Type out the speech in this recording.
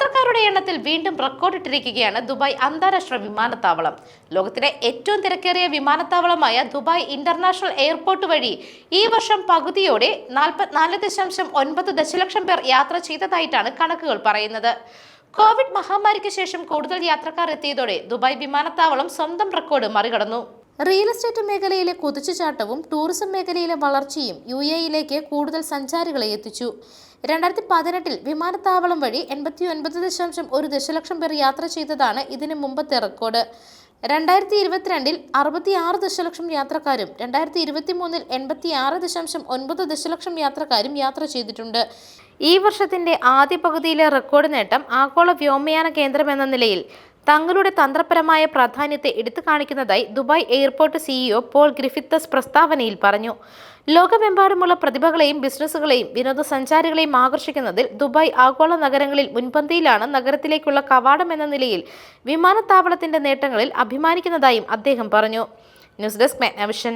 യാത്രക്കാരുടെ എണ്ണത്തിൽ വീണ്ടും റെക്കോർഡിട്ടിരിക്കുകയാണ് ദുബായ് അന്താരാഷ്ട്ര വിമാനത്താവളം. ലോകത്തിലെ ഏറ്റവും തിരക്കേറിയ വിമാനത്താവളമായ ദുബായ് ഇന്റർനാഷണൽ എയർപോർട്ട് വഴി ഈ വർഷം പകുതിയോടെ നാൽപ്പത്തിനാല് ദശാംശം ഒൻപത് ദശലക്ഷം പേർ യാത്ര ചെയ്തതായിട്ടാണ് കണക്കുകൾ പറയുന്നത്. കോവിഡ് മഹാമാരിക്ക് ശേഷം കൂടുതൽ യാത്രക്കാർ എത്തിയതോടെ ദുബായ് വിമാനത്താവളം സ്വന്തം റെക്കോർഡ് മറികടന്നു. റിയൽ എസ്റ്റേറ്റ് മേഖലയിലെ കുതിച്ചുചാട്ടവും ടൂറിസം മേഖലയിലെ വളർച്ചയും യു എയിലേക്ക് കൂടുതൽ സഞ്ചാരികളെ എത്തിച്ചു. രണ്ടായിരത്തി പതിനെട്ടിൽ വിമാനത്താവളം വഴി എൺപത്തി ഒൻപത് ദശാംശം ഒരു ദശലക്ഷം പേർ യാത്ര ചെയ്തതാണ് ഇതിന് മുമ്പത്തെ റെക്കോർഡ് രണ്ടായിരത്തി ഇരുപത്തിരണ്ടിൽ അറുപത്തി ആറ് ദശലക്ഷം യാത്രക്കാരും രണ്ടായിരത്തി ഇരുപത്തി മൂന്നിൽ എൺപത്തി ആറ് ദശാംശം ഒൻപത് ദശലക്ഷം യാത്രക്കാരും യാത്ര ചെയ്തിട്ടുണ്ട്. ഈ വർഷത്തിന്റെ ആദ്യ പകുതിയിലെ റെക്കോർഡ് നേട്ടം ആഗോള വ്യോമയാന കേന്ദ്രം എന്ന നിലയിൽ തങ്ങളുടെ തന്ത്രപരമായ പ്രാധാന്യത്തെ എടുത്തു കാണിക്കുന്നതായി Dubai airport CEO Paul Griffiths പ്രസ്താവനയിൽ പറഞ്ഞു. ലോകമെമ്പാടുമുള്ള പ്രതിഭകളെയും ബിസിനസ്സുകളെയും വിനോദസഞ്ചാരികളെയും ആകർഷിക്കുന്നതിൽ ദുബായ് ആഗോള നഗരങ്ങളിൽ മുൻപന്തിയിലാണ് നഗരത്തിലേക്കുള്ള കവാടം എന്ന നിലയിൽ വിമാനത്താവളത്തിന്റെ നേട്ടങ്ങളിൽ അഭിമാനിക്കുന്നതായും അദ്ദേഹം പറഞ്ഞു. News desk Magnavision.